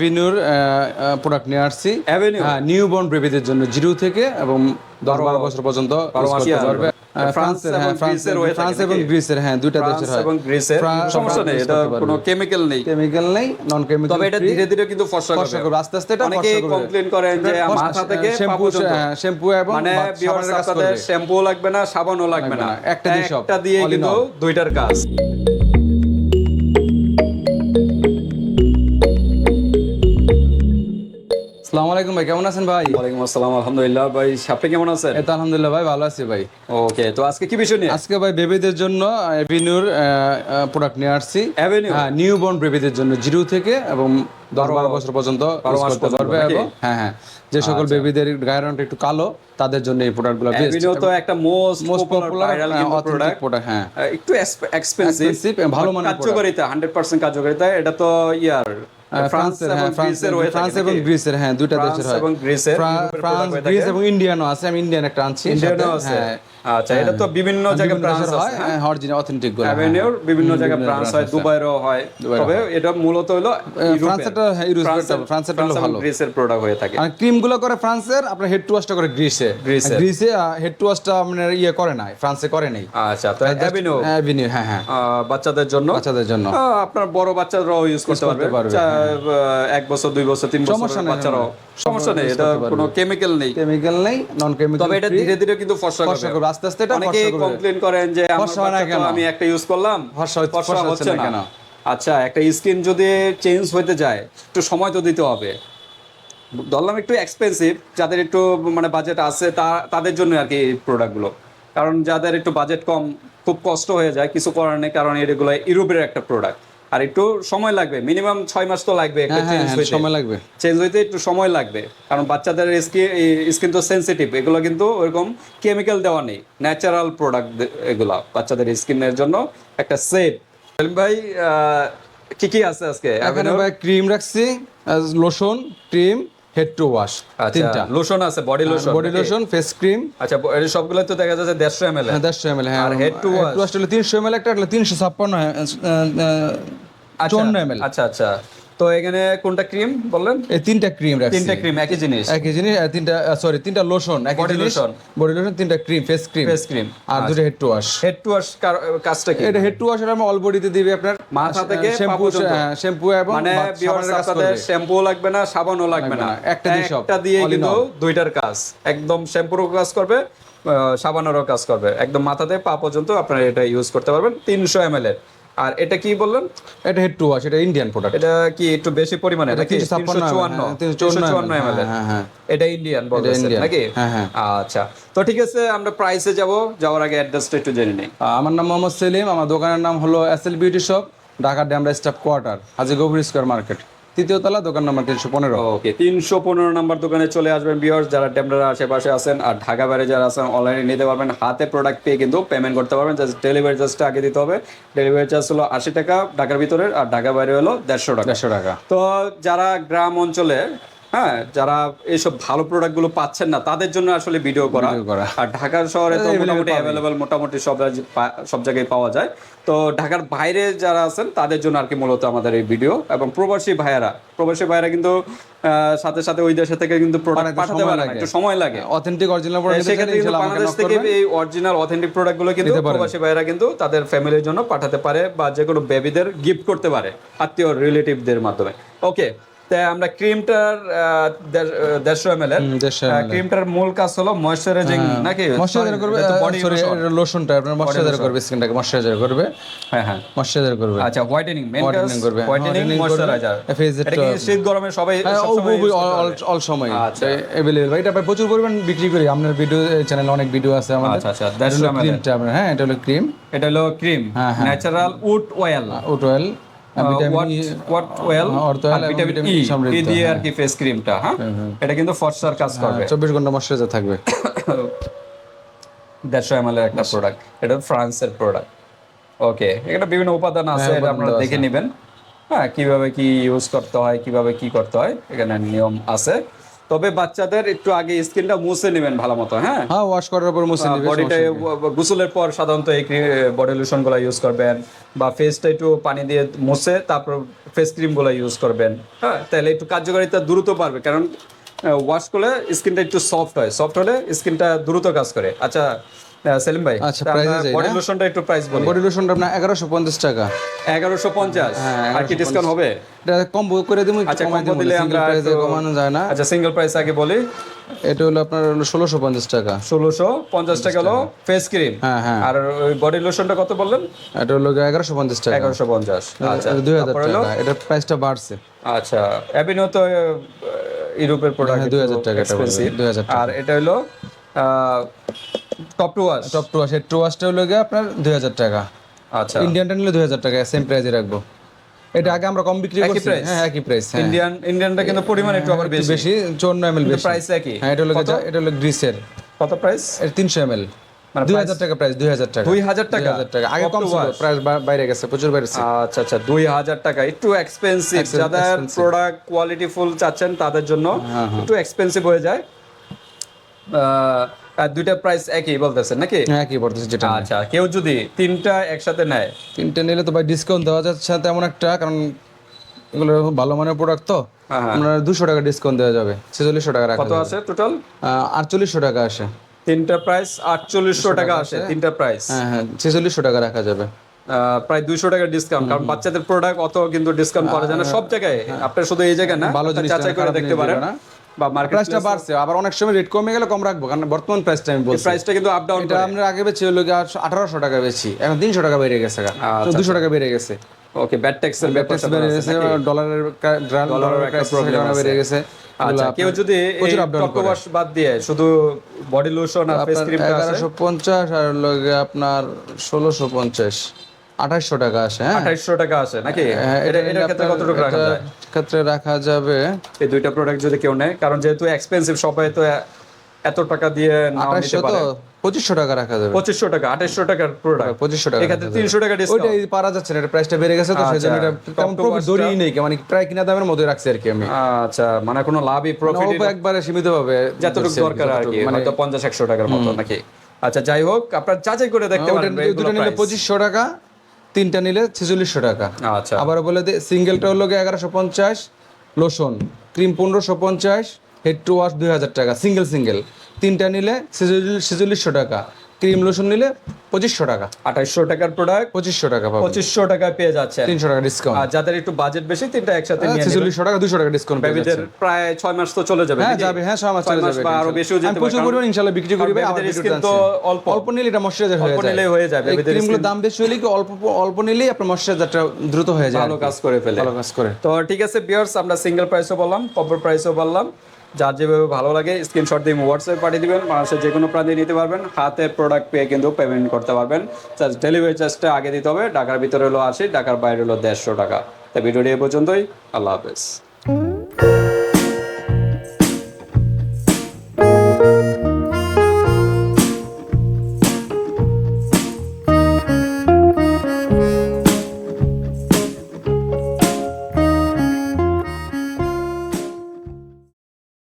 ভিনুর product নিয়ে আসছি? হ্যাঁ নিউ বর্ন বেবিদের জন্য জিরো থেকে এবং দশ বারো- বছর পর্যন্ত বারো use মাস করতে পারবে। হবে। ফ্রান্স এবং গ্রিসের হয়ে থাকে ফ্রান্স এবং নাকি? গ্রিসের দুইটা দেশের হয়। এবং গ্রিসের ফ্রা- সমস্যা নেই এটা কোনো কেমিক্যাল নেই। কেমিক্যাল নেই নন কেমিক্যাল তবে এটা ধীরে ধীরে কিন্তু ফর্সা ফর্সা করবে আস্তে আস্তে এটা অনেকেই ফর্সা কমপ্লেন করেন যে মাথা থেকে শ্যাম্পু শ্যাম্পু এবং মানে। শ্যাম্পু লাগবে না সাবানও লাগবে না। একটা দিয়ে সব, একটা দিয়ে কিন্তু দুইটার কাজ। আলাইকুম ভাই কেমন আছেন ভাই? ওয়ালাইকুম আসসালাম আলহামদুলিল্লাহ ভাই আপনি কেমন আছেন? এই তো আলহামদুলিল্লাহ ভাই ভালো আছি ভাই। ওকে তো আজকে কি বিষয় নিয়ে? আজকে ভাই বেবিদের জন্য ভিনুর প্রোডাক্ট নিয়ে আসছি। Avenue? হ্যাঁ নিউ বর্ন বেবিদের জন্য জিরো থেকে এবং দশ বারো বছর পর্যন্ত করতে পারবে এবং হ্যাঁ হ্যাঁ। যে সকল বেবিদের গায়ের রংটা একটু কালো তাদের জন্য এই প্রোডাক্টগুলো বেস্ট অ্যাভিনিউ তো একটা most most popular popular product product হ্যাঁ। একটু এক্সপেন্সিভ ভালো মানের কার্যকারিতা 100% কার্যকারিতা এটা তো ইয়ার। ফ্রান্স এবং হ্যাঁ গ্রিসের হয়ে ফ্রান্স থাকে এবং নাকি? গ্রিসের হ্যাঁ দুইটা দেশের হয়। এবং গ্রিসের ফ্রা- ইউরোপের ফ্রান্স গ্রিস এবং ইন্ডিয়ানও আছে আমি ইন্ডিয়ান একটা আনছি ইন্ডিয়ানও আছে। হ্যাঁ। আচ্ছা এটা তো বিভিন্ন জায়গায় ব্রাঞ্চ হয় হ্যাঁ? অরিজিনাল অথেন্টিকগুলো হ্যাঁ। বিভিন্ন জায়গায় ব্রাঞ্চ হয় দুবাইরও হয়। তবে এটা মূলত হলো ফ্রান্সেরটা হ্যাঁ, ফ্রান্সেরটা হলো ভালো। গ্রিসের প্রোডাক্ট হয়ে থাকে। আর ক্রিমগুলো করে ফ্রান্সের আপনার হেড টু ওয়াশটা করে গ্রিসে। গ্রিসে। গ্রিসে হেড টু ওয়াশটা আপনার ইয়ে করে না ফ্রান্সে করে নাই। আচ্ছা তো অ্যাভিনিউ অ্যাভিনিউ হ্যাঁ হ্যাঁ। বাচ্চাদের জন্য? বাচ্চাদের জন্য। আপনার বড় বাচ্চারাও ইউজ করতে পারবে এক বছর দুই বছর তিন সমস্যা বাচ্চারাও। সমস্যা নেই এটা কোনো কেমিক্যাল নেই। কেমিক্যাল নেই নন কেমিক্যাল তবে এটা ধীরে ধীরে কিন্তু ফর্সা ফর্সা করবে আস্তে আস্তে এটা ফর্সা কমপ্লেন করেন যে? আমি একটা ইউজ করলাম ফর্সা হচ্ছে- না কেন? আচ্ছা একটা স্কিন যদি চেঞ্জ হতে যায় একটু সময় তো দিতে হবে। ধরলাম একটু এক্সপেন্সিভ যাদের একটু মানে বাজেট আছে তা- তাদের জন্য আর কি প্রোডাক্টগুলো কারণ যাদের একটু বাজেট কম খুব কষ্ট হয়ে যায় কিছু করার নেই কারণ এগুলো ইউরোপের একটা প্রোডাক্ট আর একটু সময় লাগবে। মিনিমাম ছয় মাস তো লাগবে হ্যাঁ হ্যাঁ হ্যাঁ, সময় লাগবে। চেঞ্জ হইতে একটু সময় লাগবে। কারণ বাচ্চাদের স্কিন তো সেন্সিটিভ এগুলো কিন্তু ওইরকম কেমিক্যাল দেওয়া নেই। ন্যাচারাল প্রোডাক্ট এগুলো বাচ্চাদের স্কিনের জন্য একটা সেফ ভাই কি কি আছে আজকে? ক্রিম রাখছি lotion cream head to wash তিনটা। লোশন আছে body lotion body lotion face cream আচ্ছা এই সবগুলো তো দেখা যাচ্ছে দেড়শো এম এল হ্যাঁ দেড়শো এম এল হ্যাঁ আর হেড টু ওয়াশ হলো তিনশো এম এল একটা হলো তিনশো ছাপ্পান্ন চুয়ান্ন এম এল আচ্ছা আচ্ছা। তো এখানে কোনটা ক্রিম বললেন? এই তিনটা ক্রিম রাখছি। তিনটা ক্রিম একই জিনিস। একই জিনিস তিনটা সরি তিনটা লোশন একই lotion। বডি লোশন তিনটা cream face cream face cream আর দুটো head to wash head to wash কাজটা কি? এটা হেড টু ওয়াশ আমরা অল বডিতে দিবে আপনার। মাথা থেকে শ্যাম্পু শ্যাম্পু এবং মানে আপনাদের। শ্যাম্পু লাগবে না সাবানও লাগবে না। একটা দিয়ে সব, একটা দিয়ে কিন্তু দুইটার কাজ। একদম শ্যাম্পুরও কাজ করবে সাবানেরও কাজ করবে। একদম মাথাতে পা পর্যন্ত আপনারা এটা ইউজ করতে পারবেন। তিনশো এম এল এর আর এটা কি বললেন? এটা হেড টু ওয়াশ এটা ইন্ডিয়ান প্রোডাক্ট এটা কি একটু বেশি পরিমাণে? নাকি 356 তিনশো হ্যাঁ, 354 এমএল হ্যাঁ, হ্যাঁ, হ্যাঁ। এটা ইন্ডিয়ান বলতেছেন নাকি? হ্যাঁ, হ্যাঁ। আচ্ছা। তো ঠিক আছে আমরা প্রাইসে যাব। যাওয়ার আগে অ্যাড্রেসটা একটু জেনে নেই। আমার নাম মোহাম্মদ সেলিম আমার দোকানের নাম হলো SL beauty shop Dhaka Demra staff quarter Haji Gobhir square market তৃতীয় তলা দোকান নাম্বার তিনশো পনেরো। ওকে তিনশো পনেরো নাম্বার দোকানে চলে আসবেন বিয়ার্স যারা টেম্পলার আশেপাশে আছেন আর ঢাকা বাইরে যারা আছেন অনলাইনে নিতে পারবেন। হাতে প্রোডাক্ট পেয়ে কিন্তু পেমেন্ট করতে পারবেন। জাস্ট ডেলিভারি চার্জটা আগে দিতে হবে। ডেলিভারি চার্জ হলো আশি টাকা ঢাকার ভিতরে আর ঢাকা বাইরে হলো দেড়শো টাকা। দেড়শো টাকা। তো যারা গ্রাম অঞ্চলে হ্যাঁ যারা এইসব ভালো প্রোডাক্টগুলো পাচ্ছেন না তাদের জন্য আসলে ভিডিও করা। আর ঢাকার শহরে তো মোটামুটি। অ্যাভেলেবেল মোটামুটি সব সব জায়গায় পাওয়া যায়। তো ঢাকার বাইরে যারা আছেন তাদের জন্য আর কি মূলত আমাদের এই ভিডিও এবং প্রবাসী ভাইয়েরা প্রবাসী ভাইয়েরা কিন্তু সাথে সাথে ওই দেশে থেকে কিন্তু প্রোডাক্ট পাঠাতে পারে না। একটু সময় লাগে। অথেন্টিক অরিজিনাল প্রোডাক্ট সেক্ষেত্রে কিন্তু বাংলাদেশ থেকে এই অরিজিনাল অথেন্টিক প্রোডাক্টগুলো কিন্তু। প্রবাসী ভাইয়েরা কিন্তু তাদের ফ্যামিলির জন্য পাঠাতে পারে বা যে কোনো বেবিদের গিফট করতে পারে আত্মীয় রিলেটিভদের মাধ্যমে। ওকে আমরা ক্রিমটার দেড়শো এম এল এর। ক্রিমটার মূল কাজ হলো ময়শ্চারাইজিং নাকি? ময়শ্চারাইজার করবে বডি সরি লোশনটা আপনার ময়শ্চারাইজার করবে স্কিনটাকে ময়শ্চারাইজার করবে। হ্যাঁ হ্যাঁ। ময়শ্চারাইজার করবে। আচ্ছা হোয়াইটেনিং মেন Whitening করবে, হোয়াইটেনিং ময়শ্চারাইজার এটা কি শীত গরমে সবাই হ্যাঁ, সবসময় use অল সময়। আচ্ছা। এটা প্রচুর পরিমাণ বিক্রি করি। আপনার ভিডিও চ্যানেলে অনেক ভিডিও আছে আমাদের। আচ্ছা আচ্ছা দেড়শো এম এল ক্রিমটা আপনার হ্যাঁ এটা হলো ক্রিম এটা হলো ক্রিম হ্যাঁ, হ্যাঁ। Natural wood oil wood oil vitamin E what oil অর্থ oil এবং ভিটামিন vitamin ই সমৃদ্ধ, দিয়ে আর কি ফেস ক্রিমটা হ্যাঁ? এটা কিন্তু ফর্সার কাজ করবে। চব্বিশ ঘণ্টা ময়শ্চারাইজার থাকবে। দেড়শো এম এর একটা প্রোডাক্ট এটা ফ্রান্সের প্রোডাক্ট ওকে এখানে বিভিন্ন উপাদান আছে এটা আপনারা দেখে নেবেন। হ্যাঁ কীভাবে কি ইউজ করতে হয় কীভাবে কি করতে হয় এখানে নিয়ম আছে। তবে বাচ্চাদের একটু আগে স্কিনটা মুছে নেবেন ভালো মতো হ্যাঁ? হ্যাঁ ওয়াশ করার পর মুছে নেবেন বডিটা গোসলের পর সাধারণত এই বডি লোশনগুলা ইউজ করবেন বা ফেসটা একটু পানি দিয়ে মুছে তারপর ফেস ক্রিমগুলা ইউজ করবেন হ্যাঁ? তাহলে একটু কার্যকারিতা দ্রুত পারবে কারণ ওয়াশ করলে স্কিনটা একটু সফট হয় সফট হলে স্কিনটা দ্রুত কাজ করে। আচ্ছা সেলিম ভাই আচ্ছা, price এ বডি? লোশনটা একটু প্রাইস বলি। বডি লোশনটা আপনার এগারোশো পঞ্চাশ টাকা। এগারোশো পঞ্চাশ? হ্যাঁ, আর কি ডিসকাউন্ট হবে? এটা কম্বো করে দিব আচ্ছা কম্বো দিলে আমরা প্রাইসে কমানো যায় না। আচ্ছা সিঙ্গেল প্রাইস আগে বলি। এটা হলো আপনার ষোলোশো পঞ্চাশ টাকা। ষোলোশো পঞ্চাশ টাকা হলো ফেস ক্রিম হ্যাঁ হ্যাঁ। আর ওই বডি লোশনটা কত বললেন? এটা হলো এগারোশো পঞ্চাশ টাকা। এগারোশো পঞ্চাশ। আচ্ছা দুই হাজার তারপর হলো? টাকা। এটার প্রাইসটা বাড়ছে। আচ্ছা অ্যাবিনো তো ইউরোপের প্রোডাক্ট হ্যাঁ, 2000 টাকা বলবে, 2000 টাকা। আর এটা হলো top to wash top to wash to ওয়াশটা হলো গিয়ে আপনার দুই হাজার টাকা। আচ্ছা। ইন্ডিয়ানটা নিলে দুই হাজার টাকা সেম প্রাইসে রাখব। এটা আগে আমরা কম বিক্রি করছি। হ্যাঁ একই প্রাইস হ্যাঁ। ইন্ডিয়ান ইন্ডিয়ানটা কিন্তু পরিমাণ একটু আবার বেশি। বেশি চুয়ান্ন এম বেশি। প্রাইস একই। হ্যাঁ এটা হলো এটা হলো গ্রিসের কত প্রাইস এটা তিনশো এম এল মানে দুই হাজার টাকা প্রাইস টাকা। টাকা? আগে কম ছিল প্রাইস বাইরে গেছে প্রচুর আচ্ছা আচ্ছা টাকা। একটু এক্সপেন্সিভ যাদের প্রোডাক্ট কোয়ালিটি ফুল চাচ্ছেন তাদের জন্য হ্যাঁ, একটু এক্সপেন্সিভ হয়ে যায়। দুইটা প্রাইস একই বলতেছেন নাকি? হ্যাঁ কি পড়তেছে যেটা আচ্ছা কেউ যদি তিনটা একসাথে নেয়? তিনটে নিলে তো ভাই ডিসকাউন্ট দেওয়া যাচ্ছে না তেমন একটা কারণ এগুলো ভালো মানের প্রোডাক্ট তো। হ্যাঁ, হ্যাঁ। আপনার দুশো টাকা ডিসকাউন্ট দেওয়া যাবে ছেচল্লিশশো টাকা কত আছে টোটাল আটচল্লিশশো টাকা আসে। তিনটা প্রাইস আটচল্লিশশো টাকা আসে তিনটা প্রাইস হ্যাঁ হ্যাঁ ছেচল্লিশশো টাকা রাখা যাবে। প্রায় দুইশো টাকার ডিসকাউন্ট কারণ বাচ্চাদের প্রোডাক্ট অত কিন্তু ডিসকাউন্ট করা যায় না। সব জায়গায় আপনার শুধু এই জায়গায় না ভালো জিনিস করে দেখতে পারেন। বা মার্কেট প্রাইসটা বাড়ছে আবার অনেক সময় রেট কমে গেলে কম রাখব কারণ বর্তমান প্রাইসটা আমি বলছি। প্রাইসটা কিন্তু আপ ডাউন এটা আমরা আগে বেচি হলো আঠারোশো টাকা বেচি এখন তিনশো টাকা বেড়ে গেছে আচ্ছা, দুশো টাকা বেড়ে গেছে। ওকে ব্যাড ট্যাক্সের ট্যাক্স বেড়ে গেছে ডলারের ডলারের একটা আছে। বেড়ে গেছে। আচ্ছা কেউ যদি প্রচুর up down টপ ওয়াশ বাদ দিয়ে শুধু বডি লোশন আর ফেস ক্রিমটা আছে? এগারোশো পঞ্চাশ আর হলো গিয়ে আপনার ষোলোশো পঞ্চাশ। আঠাশশো টাকা আসে হ্যাঁ? 2800 টাকা আছে নাকি? হ্যাঁ, এটা এটা এটার ক্ষেত্রে কতটুকু রাখা যায়? ক্ষেত্রে রাখা যাবে। এই দুইটা প্রোডাক্ট যদি কেউ নেয় কারণ যেহেতু এক্সপেন্সিভ সবাই তো এত টাকা দিয়ে আঠাশশো তো পঁচিশশো টাকা রাখা যাবে। পঁচিশশো টাকা আঠাশশো টাকার প্রোডাক্ট পঁচিশশো টাকা এক্ষেত্রে তিনশো টাকা ডিসকাউন্ট ওইটাই পারা যাচ্ছে না এটা প্রাইসটা বেড়ে গেছে তো সেই জন্য এটা আচ্ছা, তেমন প্রফিট ধরেই নেই মানে প্রায় কিনা দামের মধ্যে রাখছি আর কি আমি। আচ্ছা মানে কোনো লাভই প্রফিট একবারে সীমিত ভাবে যতটুকু দরকার আর কি মানে হয়তো পঞ্চাশ একশো টাকার মতো নাকি? আচ্ছা যাই হোক আপনার যাচাই করে দেখতে পারেন দুটো নিলে পঁচিশশো টাকা তিনটা নিলে ছেচল্লিশশো টাকা। আচ্ছা। আবার বলে দে সিঙ্গেলটা হলো এগারোশো পঞ্চাশ লোশন ক্রিম পনেরোশো পঞ্চাশ হেড টু ওয়াশ দুই হাজার টাকা সিঙ্গেল সিঙ্গেল তিনটা নিলে ছেচল্লিশশো টাকা। ক্রিম লোশন নিলে পঁচিশশো টাকা। আঠাইশশো টাকার প্রোডাক্ট পঁচিশশো টাকা পাবো পঁচিশশো টাকায় পেয়ে যাচ্ছেন। তিনশো টাকা ডিসকাউন্ট আর যাদের একটু বাজেট বেশি তিনটা একসাথে নিয়ে ছেচল্লিশশো টাকা দুশো টাকা ডিসকাউন্ট বেবিদের প্রায় ছয় মাস তো চলে যাবে হ্যাঁ যাবে হ্যাঁ ছয় মাস চলে যাবে বা আরও বেশিও যেতে আমি প্রচুর পরিমাণ ইনশাআল্লাহ বিক্রি করবে babyদের skin তো অল্প। অল্প নিলে এটা ময়শ্চারাইজার হয়ে অল্প যায়। নিলেই হয়ে যায়, দাম বেশি হলে কি অল্প অল্প নিলেই আপনার ময়শ্চারাইজারটা দ্রুত হয়ে যায় ভালো কাজ করে ফেলে। ভালো কাজ করে। তো ঠিক আছে বিয়ার্স আমরা সিঙ্গেল প্রাইসও বললাম কম্বো প্রাইসও বললাম। যার যেভাবে ভালো লাগে স্ক্রিনশট দিয়ে হোয়াটসঅ্যাপ পাঠিয়ে দেবেন। মানুষের যে কোনো প্রান্তে নিতে পারবেন হাতে প্রোডাক্ট পেয়ে কিন্তু পেমেন্ট করতে পারবেন। জাস্ট ডেলিভারি চার্জটা আগে দিতে হবে, ঢাকার ভিতরে হলো আশি, ঢাকার বাইরে হলো দেড়শো টাকা। তাই ভিডিওটি এ পর্যন্তই, আল্লাহ হাফেজ।